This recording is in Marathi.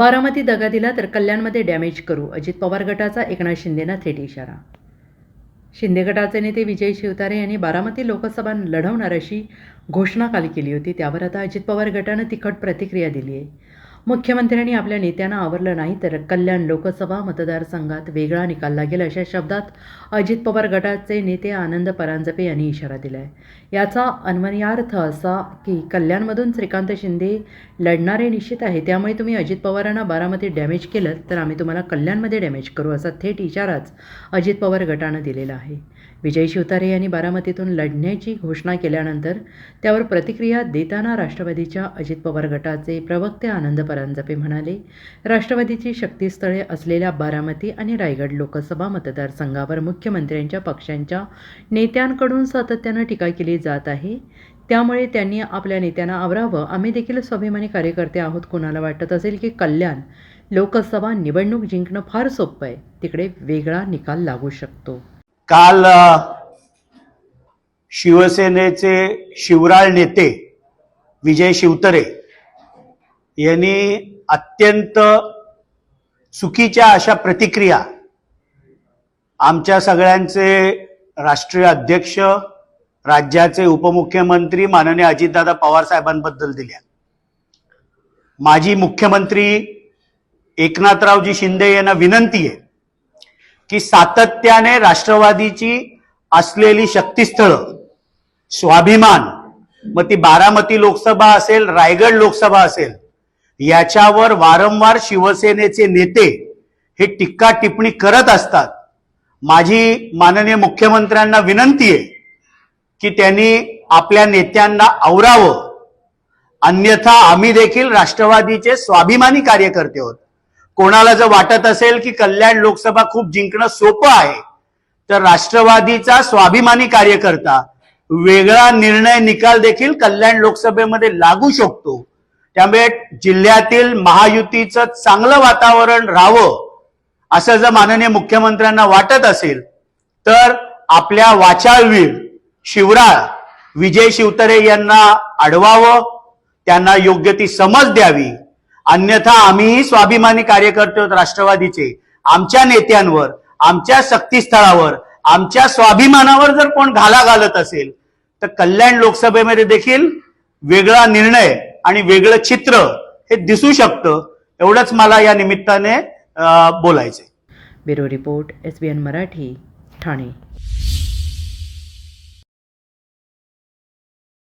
बारामती दगा दिला तर कल्याणमध्ये डॅमेज करू. अजित पवार गटाचा एकनाथ शिंदेना थेट इशारा. शिंदे गटाचे नेते विजय शिवतारे यांनी बारामती लोकसभा लढवणार अशी घोषणा काल केली होती. त्यावर आता अजित पवार गटानं तिखट प्रतिक्रिया दिली आहे मुख्यमंत्र्यांनी आपल्या नेत्यांना आवरलं नाही तर कल्याण लोकसभा मतदारसंघात वेगळा निकाल लागेल अशा शब्दात अजित पवार गटाचे नेते आनंद परांजपे यांनी इशारा दिला आहे याचा अन्वयार्थ असा की कल्याणमधून श्रीकांत शिंदे लढणारे निश्चित आहे त्यामुळे तुम्ही अजित पवारांना बारामती डॅमेज केलं तर आम्ही तुम्हाला कल्याणमध्ये डॅमेज करू असा थेट इशाराच अजित पवार गटानं दिलेला आहे. विजय शिवतारे यांनी बारामतीतून लढण्याची घोषणा केल्यानंतर त्यावर प्रतिक्रिया देताना राष्ट्रवादीच्या अजित पवार गटाचे प्रवक्ते आनंद परांजपे म्हणाले राष्ट्रवादीची शक्तीस्थळे असलेल्या बारामती आणि रायगड लोकसभा मतदारसंघावर मुख्यमंत्र्यांच्या पक्षांच्या नेत्यांकडून सातत्यानं टीका केली जात आहे. त्यामुळे त्यांनी आपल्या नेत्यांना आवरावं. आम्ही देखील स्वाभिमानी कार्यकर्ते आहोत. कोणाला वाटत असेल की कल्याण लोकसभा निवडणूक जिंकणं फार सोपं आहे. तिकडे वेगळा निकाल लागू शकतो. काल शिवसेनेचे शिवराळ नेते विजय शिवतरे यांनी अत्यंत चुकीच्या अशा प्रतिक्रिया आमच्या सगळ्यांचे राष्ट्रीय अध्यक्ष राज्याचे उपमुख्यमंत्री माननीय अजितदादा पवार साहेबांबद्दल दिल्या. माजी मुख्यमंत्री एकनाथरावजी शिंदे यांना विनंती आहे की सातत्याने राष्ट्रवादीची असलेली शक्तीस्थळं स्वाभिमान मग ती बारामती लोकसभा असेल रायगड लोकसभा असेल याच्यावर वारंवार शिवसेनेचे नेते हे टीका टिप्पणी करत असतात. माझी माननीय मुख्यमंत्र्यांना विनंती आहे की त्यांनी आपल्या नेत्यांना आवरावं. अन्यथा आम्ही देखील राष्ट्रवादीचे स्वाभिमानी कार्यकर्ते आहोत. कोणाला जर वाटत असेल की कल्याण लोकसभा खूप जिंकणं सोपं आहे तर राष्ट्रवादीचा स्वाभिमानी कार्यकर्ता वेगळा निर्णय निकाल देखील कल्याण लोकसभेमध्ये लागू शकतो. त्यामुळे जिल्ह्यातील महायुतीचं चांगलं वातावरण राहावं असं जर माननीय मुख्यमंत्र्यांना वाटत असेल तर आपल्या वाचाळवीर शिवराळ विजय शिवतरे यांना अडवावं त्यांना योग्य ती समज द्यावी. अन्यथा आम्हीही स्वाभिमानी कार्यकर्ते राष्ट्रवादीचे. आमच्या नेत्यांवर आमच्या शक्तीस्थळावर आमच्या स्वाभिमानावर जर कोण घाला घालत असेल तर कल्याण लोकसभेमध्ये देखील वेगळा निर्णय आणि वेगळं चित्र हे दिसू शकतं एवढंच मला या निमित्ताने बोलायचे बोलायचंय. Bureau report S B N Marathi Thane.